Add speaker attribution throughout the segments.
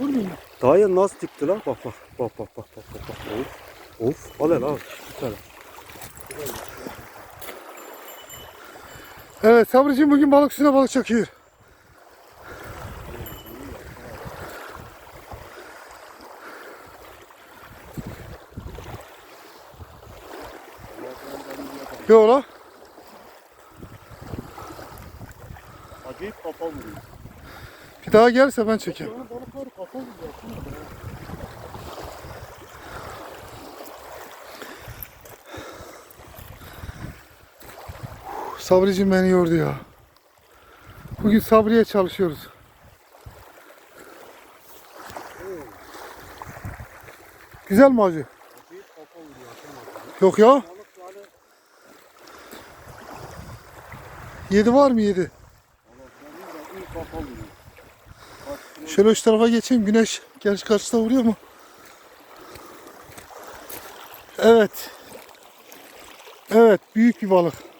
Speaker 1: Vurmayayım mı?
Speaker 2: Dayı nasıl dikti lan? Bak bak. Bak bak bak bak bak. bak. Of. Of. Al hele al. Tane.
Speaker 1: Evet Sabrıcığım bugün balık üstüne balık çekiyor. Yok la.
Speaker 2: Acayip kafa vuruyor.
Speaker 1: Bir daha gelirse ben çekeyim.
Speaker 2: Yani balıkları kafa vuruyor.
Speaker 1: Sabrıcığım beni yordu ya. Bugün Sabri'ye çalışıyoruz. Güzel mi acı? Yok ya. Yedi var mı yedi? Şöyle şu tarafa geçeyim. Güneş gerçi karşıda vuruyor mu? Evet. Evet. Büyük bir balık.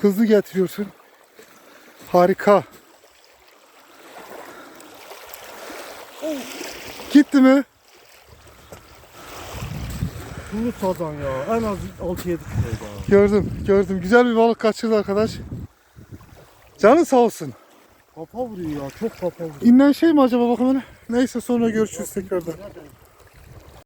Speaker 1: Hızlı getiriyorsun. Harika. Gitti mi?
Speaker 2: Sulu sazan ya. En az 6-7 kilo daha.
Speaker 1: Gördüm. Gördüm. Güzel bir balık kaçırdı arkadaş. Canı sağ olsun.
Speaker 2: Kafa vuruyor ya. Çok kafa vuruyor.
Speaker 1: İnlen şey mi acaba bakalım hele? Neyse sonra görüşürüz tekrardan.